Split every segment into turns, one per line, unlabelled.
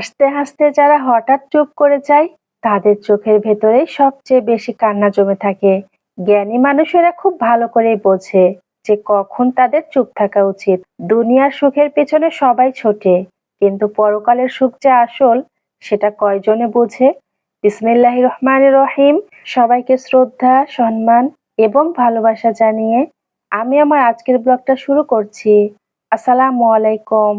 হাসতে হাসতে যারা হঠাৎ চুপ করে যায়, তাদের চোখের ভেতরেই সবচেয়ে বেশি কান্না জমে থাকে। জ্ঞানী মানুষেরা খুব ভালো করেই বোঝে যে কখন তাদের চুপ থাকা উচিত। দুনিয়ার সুখের পেছনে সবাই ছোটে, কিন্তু পরকালের সুখ যে আসল, সেটা কয়জনে বোঝে? বিসমিল্লাহ রহমান রহিম। সবাইকে শ্রদ্ধা, সম্মান এবং ভালোবাসা জানিয়ে আমি আমার আজকের ব্লগটা শুরু করছি। আসসালামু আলাইকুম।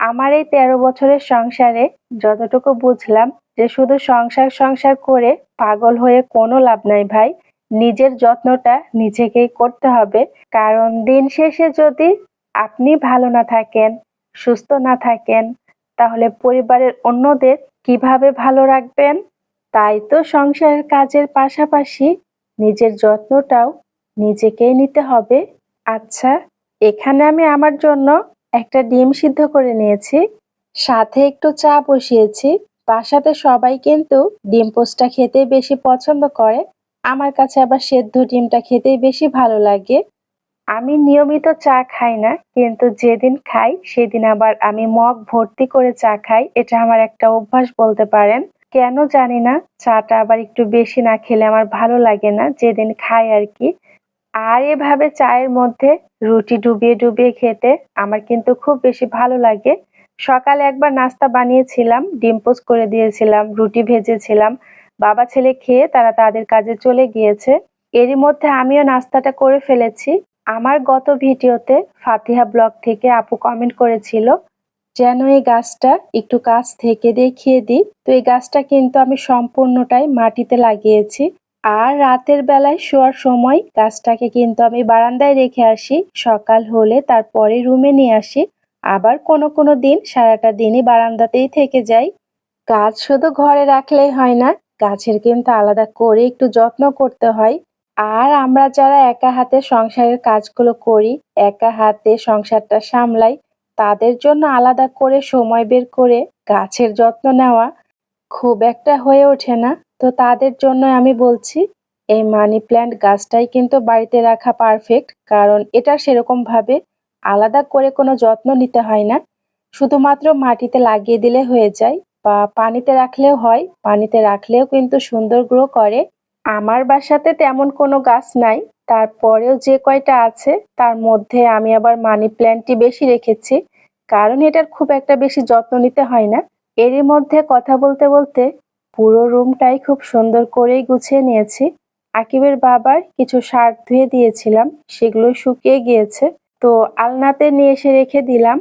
আমার এই তেরো বছরের সংসারে যতটুকু বুঝলাম যে শুধু সংসার সংসার করে পাগল হয়ে কোনো লাভ নাই ভাই। নিজের যত্নটা নিজেকেই করতে হবে। কারণ দিন শেষে যদি আপনি ভালো না থাকেন, সুস্থ না থাকেন, তাহলে পরিবারের অন্যদের কীভাবে ভালো রাখবেন? তাই তো সংসারের কাজের পাশাপাশি নিজের যত্নটাও নিজেকেই নিতে হবে। আচ্ছা এখানে আমি আমার জন্য একটা ডিম সিদ্ধ করে নিয়েছি, সাথে একটু চা বসিয়েছি। বাসাতে সবাই কিন্তু ডিম পোস্টটা খেতে বেশি পছন্দ করে। আমার কাছে আবার সেদ্ধ ডিমটা খেতেই বেশি ভালো লাগে। আমি নিয়মিত চা খাই না, কিন্তু যেদিন খাই, সেদিন আবার আমি মগ ভর্তি করে চা খাই। এটা আমার একটা অভ্যাস বলতে পারেন। কেন জানি না, চাটা আবার একটু বেশি না খেলে আমার ভালো লাগে না, যেদিন খাই আর কি। আর এভাবে চায়ের মধ্যে রুটি ডুবিয়ে ডুবিয়ে খেতে আমার কিন্তু খুব বেশি ভালো লাগে। সকালে একবার নাস্তা বানিয়েছিলাম, ডিম পোস্ট করে দিয়েছিলাম, রুটি ভেজেছিলাম। বাবা, ছেলে খেয়ে তারা তাদের কাজে চলে গিয়েছে। এরই মধ্যে আমিও নাস্তাটা করে ফেলেছি। আমার গত ভিডিওতে ফাতিহা ব্লগ থেকে আপু কমেন্ট করেছিল, যেন এই গাছটা একটু কাছ থেকে দেখিয়ে দিই। তো এই গাছটা কিন্তু আমি সম্পূর্ণটাই মাটিতে লাগিয়েছি। আর রাতের বেলায় শোয়ার সময় গাছটাকে কিন্তু আমি বারান্দায় রেখে আসি। সকাল হলে তারপরে রুমে নিয়ে আসি। আবার কোনো কোনো দিন সারাটা দিনই বারান্দাতেই থেকে যাই। গাছ শুধু ঘরে রাখলেই হয় না, গাছের কিন্তু আলাদা করে একটু যত্ন করতে হয়। আর আমরা যারা একা হাতে সংসারের কাজগুলো করি, একা হাতে সংসারটা সামলাই, তাদের জন্য আলাদা করে সময় বের করে গাছের যত্ন নেওয়া খুব একটা হয়ে ওঠে না। তো তাদের জন্য আমি বলছি, এই মানি প্ল্যান্ট গাছটাই কিন্তু বাড়িতে রাখা পারফেক্ট কারণ এটা সেরকমভাবে আলাদা করে কোনো যত্ন নিতে হয় না। শুধুমাত্র মাটিতে লাগিয়ে দিলে হয়ে যায় বা পানিতে রাখলেও হয়, পানিতে রাখলেও কিন্তু সুন্দর গ্রো করে। আমার বাসাতে তেমন কোনো গাছ নাই, তারপরেও যে কয়টা আছে, তার মধ্যে আমি আবার মানি প্ল্যান্টটি বেশি রেখেছি, কারণ এটার খুব একটা বেশি যত্ন নিতে হয় না। এরই মধ্যে কথা বলতে বলতে পুরো রুমটাই খুব সুন্দর করেই গুছিয়ে নিয়েছি। আকিবের বাবার কিছু শার্ট ধুয়ে দিয়েছিলাম সেগুলো শুকিয়ে গিয়েছে। তো আলনাতে নিয়ে এসে রেখে দিলাম।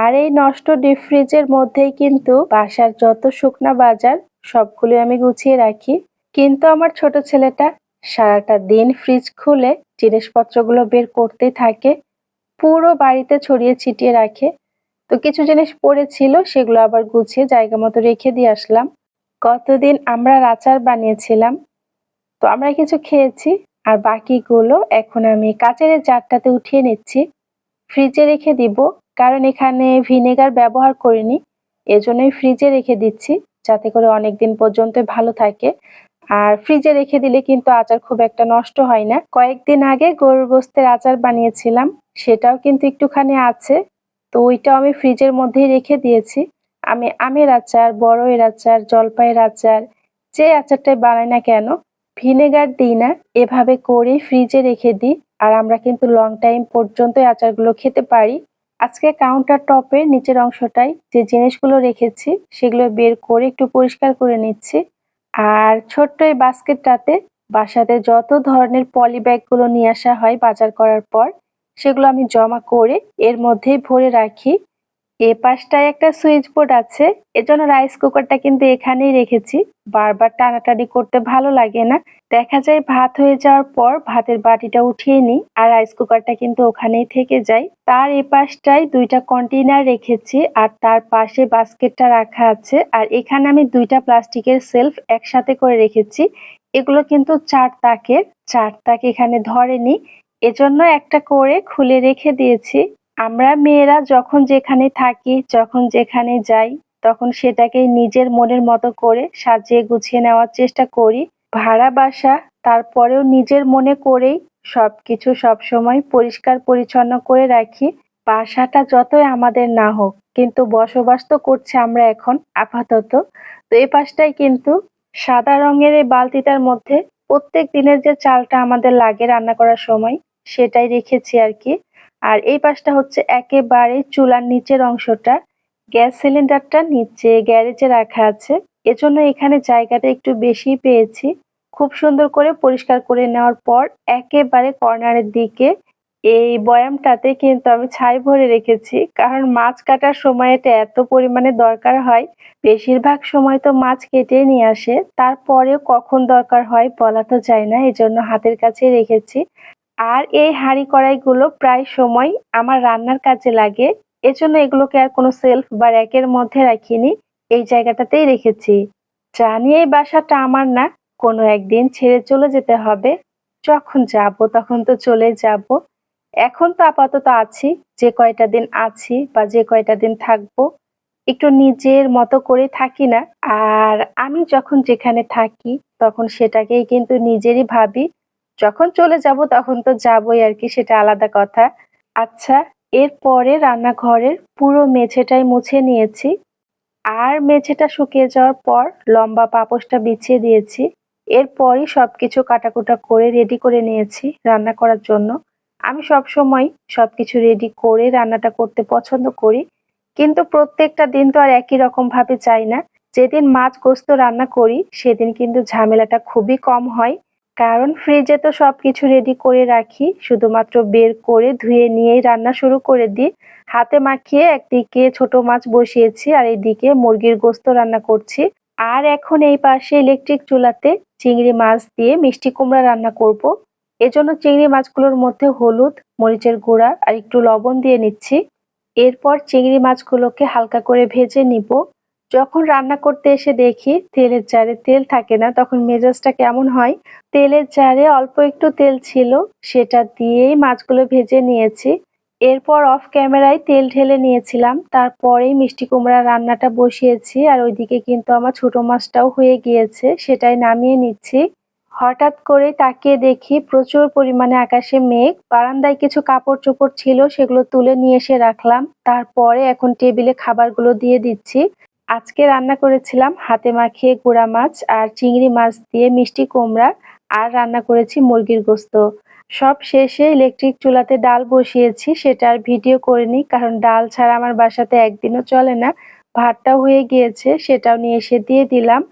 আর এই নষ্ট ডিপ ফ্রিজের মধ্যেই কিন্তু বাসার যত শুকনা বাজার, সবগুলো আমি গুছিয়ে রাখি। কিন্তু আমার ছোট ছেলেটা সারাটা দিন ফ্রিজ খুলে জিনিসপত্রগুলো বের করতেই থাকে, পুরো বাড়িতে ছড়িয়ে ছিটিয়ে রাখে। তো কিছু জিনিস পড়েছিল, সেগুলো আবার গুছিয়ে জায়গা মতো রেখে দিয়ে আসলাম। গতদিন আমরা আচার বানিয়েছিলাম? তো আমরা কিছু খেয়েছি, আর বাকিগুলো এখন আমি কাচের জারটাতে উঠিয়ে নিচ্ছি। ফ্রিজে রেখে দিব, কারণ এখানে ভিনেগার ব্যবহার করিনি। এজন্যই ফ্রিজে রেখে দিচ্ছি, যাতে করে অনেক দিন পর্যন্ত ভালো থাকে। আর ফ্রিজে রেখে দিলে কিন্তু আচার খুব একটা নষ্ট হয় না। কয়েকদিন আগে গরুর গোস্তের আচার বানিয়েছিলাম, সেটাও কিন্তু একটুখানি আছে। তো ওইটাও আমি ফ্রিজের মধ্যেই রেখে দিয়েছি। আমি আমের আচার বড়ের আচার, জলপাইয়ের আচার, যে আচারটাই বানাই না কেন, ভিনেগার দিই না। এভাবে করে ফ্রিজে রেখে দিই আর আমরা কিন্তু লং টাইম পর্যন্ত আচারগুলো খেতে পারি। আজকে কাউন্টার টপের নিচের অংশটাই যে জিনিসগুলো রেখেছি, সেগুলো বের করে একটু পরিষ্কার করে নিচ্ছি। আর ছোট্ট এই বাস্কেটটাতে বাসাতে যত ধরনের পলি ব্যাগগুলো নিয়ে আসা হয় বাজার করার পর, সেগুলো আমি জমা করে এর মধ্যেই ভরে রাখি। এ পাশটায় একটা সুইচ বোর্ড আছে। এজন্য রাইস কুকারটা কিন্তু এখানেই রেখেছি। বারবার টানাটানি করতে ভালো লাগে না। দেখা যায় ভাত হয়ে যাওয়ার পর ভাতের বাটিটা উঠিয়ে নিই আর রাইস কুকারটা কিন্তু ওখানেই থেকে যায়। তার এ পাশটায় দুইটা কন্টেনার রেখেছি আর তার পাশে বাস্কেটটা রাখা আছে আর এখানে আমি দুইটা প্লাস্টিকের সেলফ একসাথে করে রেখেছি। এগুলো কিন্তু চার তাকের। চার তাক এখানে ধরেনি এজন্য একটা করে খুলে রেখে দিয়েছি। আমরা মেয়েরা যখন যেখানে থাকি, যখন যেখানে যাই, তখন সেটাকে নিজের মনের মতো করে সাজিয়ে গুছিয়ে নেওয়ার চেষ্টা করি। ভাড়া বাসা, তারপরেও নিজের মনে করেই সব কিছু সবসময় পরিষ্কার পরিচ্ছন্ন করে রাখি। বাসাটা যতই আমাদের না হোক, কিন্তু বসবাস তো করছি আমরা এখন, আপাতত। তো এই পাশটাই কিন্তু সাদা রঙের এই বালতিটার মধ্যে প্রত্যেক দিনের যে চালটা আমাদের লাগে রান্না করার সময়, সেটাই রেখেছি আর কি। আর এই পাশটা হচ্ছে একেবারে চুলার নিচের অংশটা। গ্যাস সিলিন্ডারটা নিচে গ্যারেজে রাখা আছে। এজন্য এখানে জায়গাটা একটু বেশি পেয়েছি। খুব সুন্দর করে পরিষ্কার করে নেওয়ার পর একেবারে কর্নারের দিকে এই বয়ামটাতে কিন্তু আমি ছাই ভরে রেখেছি। কারণ মাছ কাটার সময় এটা এত পরিমাণে দরকার হয়। বেশিরভাগ সময় তো মাছ কেটে নিয়ে আসে। তারপরেও কখন দরকার হয় বলা তো যায় না। এজন্য হাতের কাছে রেখেছি। আর এই হাঁড়ি কড়াইগুলো প্রায় সময় আমার রান্নার কাজে লাগে। এজন্য এগুলোকে আর কোনো সেলফ বা র্যাকের মধ্যে রাখিনি। এই জায়গাটাতেই রেখেছি। জানি এই বাসাটা আমার না, কোনো একদিন ছেড়ে চলে যেতে হবে। যখন যাব তখন তো চলে যাব। এখন তো আপাতত আছি, যে কয়টা দিন আছি বা যে কয়টা দিন থাকব, একটু নিজের মতো করে থাকি না। আর আমি যখন যেখানে থাকি, তখন সেটাকেই কিন্তু নিজেরই ভাবি। যখন চলে যাব তখন তো যাবই আর কি, সেটা আলাদা কথা। আচ্ছা এরপরে রান্নাঘরের পুরো মেঝেটাই মুছে নিয়েছি। আর মেঝেটা শুকিয়ে যাওয়ার পর লম্বা পাপোশটা বিছিয়ে দিয়েছি। এরপরই সবকিছু কাটাকুটা করে রেডি করে নিয়েছি রান্না করার জন্য। আমি সব সময় সবকিছু রেডি করে রান্নাটা করতে পছন্দ করি, কিন্তু প্রত্যেকটা দিন তো আর একই রকম ভাবে চাই না। যেদিন মাছ গোস্ত রান্না করি, সেদিন কিন্তু ঝামেলাটা খুবই কম হয়। কারণ ফ্রিজে তো সব কিছু রেডি করে রাখি। শুধুমাত্র বের করে ধুয়ে নিয়েই রান্না শুরু করে দিই। হাতে মাখিয়ে একদিকে ছোট মাছ বসিয়েছি আর এইদিকে মুরগির গোস্ত রান্না করছি। আর এখন এই পাশে ইলেকট্রিক চুলাতে চিংড়ি মাছ দিয়ে মিষ্টি কুমড়া রান্না করব। এজন্য চিংড়ি মাছগুলোর মধ্যে হলুদ, মরিচের গুঁড়া আর একটু লবণ দিয়ে নিচ্ছি। এরপর চিংড়ি মাছগুলোকে হালকা করে ভেজে নিব। যখন রান্না করতে এসে দেখি তেলের জারে তেল থাকে না, তখন মেজাজটা কেমন হয়? তেলের জারে অল্প একটু তেল ছিল, সেটা দিয়েই মাছগুলো ভেজে নিয়েছি। এরপর অফ ক্যামেরায় তেল ঢেলে নিয়েছিলাম। তারপরেই মিষ্টি কুমড়া রান্নাটা বসিয়েছি আর ওইদিকে কিন্তু আমার ছোট মাছটাও হয়ে গিয়েছে, সেটাই নামিয়ে নিচ্ছি। হঠাৎ করে তাকিয়ে দেখি প্রচুর পরিমাণে আকাশে মেঘ। বারান্দায় কিছু কাপড় চোপড় ছিল, সেগুলো তুলে নিয়ে এসে রাখলাম। তারপরে এখন টেবিলে খাবারগুলো দিয়ে দিচ্ছি। আজকে রান্না করেছিলাম হাতে মাখিয়ে গুঁড়া মাছ আর চিংড়ি মাছ দিয়ে মিষ্টি কুমড়া, আর রান্না করেছি মুরগির গোস্ত। সব শেষে ইলেকট্রিক চুলাতে ডাল বসিয়েছি, সেটা আর ভিডিও করিনি কারণ ডাল ছাড়া আমার বাসাতে একদিনও চলে না। ভাতটাও হয়ে গিয়েছে, সেটাও নিয়ে এসে দিয়ে দিলাম।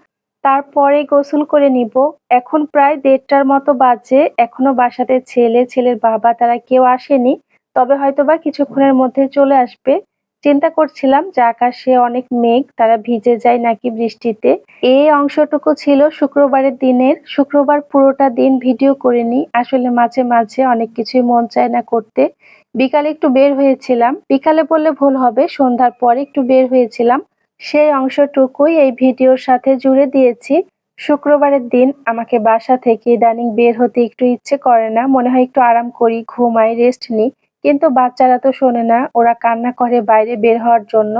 তারপরে গোসল করে নিব। এখন প্রায় দেড়টার মতো বাজে। এখনও বাসাতে ছেলে, ছেলের বাবা তারা কেউ আসেনি। তবে হয়তোবা কিছুক্ষণের মধ্যে চলে আসবে। চিন্তা করছিলাম যে আকাশে অনেক মেঘ, তারা ভিজে যায় নাকি বৃষ্টিতে। এই অংশটুকু ছিল শুক্রবারের দিনের, শুক্রবার পুরোটা দিন ভিডিও করিনি। আসলে মাঝে মাঝে অনেক কিছুই মন চায় না করতে। বিকালে একটু বের হয়েছিলাম। বিকালে বললে ভুল হবে, সন্ধ্যার পরে একটু বের হয়েছিলাম। সেই অংশটুকুই এই ভিডিওর সাথে জুড়ে দিয়েছি। শুক্রবারের দিন আমাকে বাসা থেকে ইদানিং বের হতে একটু ইচ্ছে করে না। মনে হয় একটু আরাম করি, ঘুমাই রেস্ট নিই। কিন্তু বাচ্চারা তো শোনে না, ওরা কান্না করে বাইরে বের হওয়ার জন্য।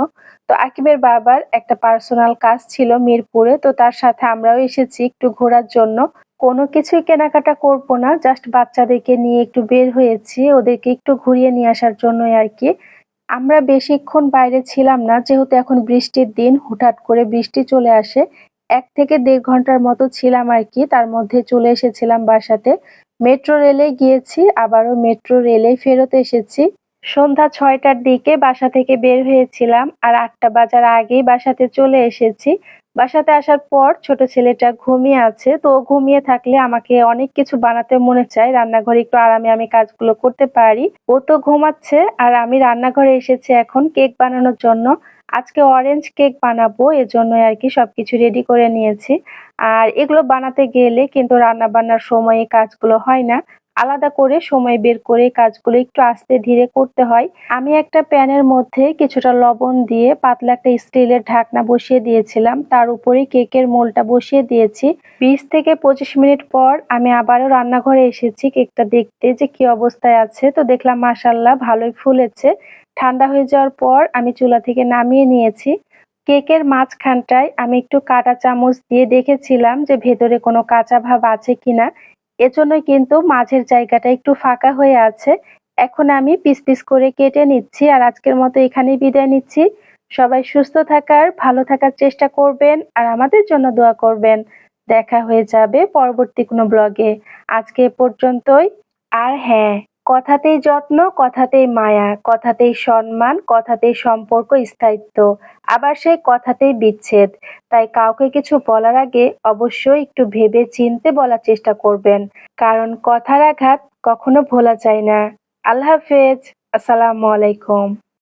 তো আকিবের বাবার একটা পার্সোনাল কাজ ছিল মিরপুরে, তো তার সাথে আমরাও এসেছি একটু ঘোরার জন্য। কোনো কিছুই কেনাকাটা করব না জাস্ট বাচ্চাদেরকে নিয়ে একটু বের হয়েছি, ওদেরকে একটু ঘুরিয়ে নিয়ে আসার জন্যই আর কি। আমরা বেশিক্ষণ বাইরে ছিলাম না, যেহেতু এখন বৃষ্টির দিন, হুটহাট করে বৃষ্টি চলে আসে। এক থেকে দেড় ঘণ্টার মতো ছিলাম আর কি, তার মধ্যে চলে এসেছিলাম বাসাতে। মেট্রো রেলে গিয়েছি, আবারও মেট্রো রেলে ফেরত এসেছি। সন্ধ্যা ছয়টার দিকে বাসা থেকে বের হয়েছিলাম আর আটটা বাজার আগেই বাসাতে চলে এসেছি। বাসাতে আসার পর ছোট ছেলেটা ঘুমিয়ে আছে। তো ঘুমিয়ে থাকলে আমাকে অনেক কিছু বানাতে মনে চায়। রান্নাঘরে একটু আরামে আমি কাজগুলো করতে পারি। ও তো ঘুমাচ্ছে আর আমি রান্নাঘরে এসেছি এখন কেক বানানোর জন্য। আজকে অরেঞ্জ কেক বানাবো, এজন্যই আর কি সবকিছু রেডি করে নিয়েছি। আর এগুলো বানাতে গেলে কিন্তু রান্না বান্নার সময়ে কাজগুলো হয় না। আলাদা করে সময় বের করে কাজগুলো একটু আস্তে ধীরে করতে হয়। আমি একটা প্যানের মধ্যে কিছুটা লবণ দিয়ে পাতলা একটা স্টিলের ঢাকনা বসিয়ে দিয়েছিলাম। তার উপরে কেকের মোলটা বসিয়ে দিয়েছি। বিশ থেকে পঁচিশ মিনিট পর আমি আবারও রান্নাঘরে এসেছি কেকটা দেখতে যে কি অবস্থায় আছে। তো দেখলাম মাসাল্লাহ ভালোই ফুলেছে। ঠান্ডা হয়ে যাওয়ার পর আমি চুলা থেকে নামিয়ে নিয়েছি। কেকের মাঝখানটায় আমি একটু কাটা চামচ দিয়ে দেখেছিলাম যে ভেতরে কোনো কাঁচা ভাব আছে কিনা। এজন্যই কিন্তু মাঝের জায়গাটা একটু ফাঁকা হয়ে আছে। এখন আমি পিস পিস করে কেটে নিচ্ছি আর আজকের মতো এখানেই বিদায় নিচ্ছি। সবাই সুস্থ থাকার, ভালো থাকার চেষ্টা করবেন আর আমাদের জন্য দোয়া করবেন। দেখা হয়ে যাবে পরবর্তী কোনো ব্লগে। আজকে পর্যন্তই। আর হ্যাঁ। কথাতেই যত্ন, কথাতেই মায়া, কথাতেই সম্মান কথাতে সম্পর্ক, স্থায়িত্ব। আবার সেই কথাতেই বিচ্ছেদ। তাই কাউকে কিছু বলার আগে অবশ্যই একটু ভেবে চিনতে বলার চেষ্টা করবেন। কারণ কথার আঘাত কখনো ভোলা যায় না। আল্লাহ হাফেজ। আসসালামু আলাইকুম।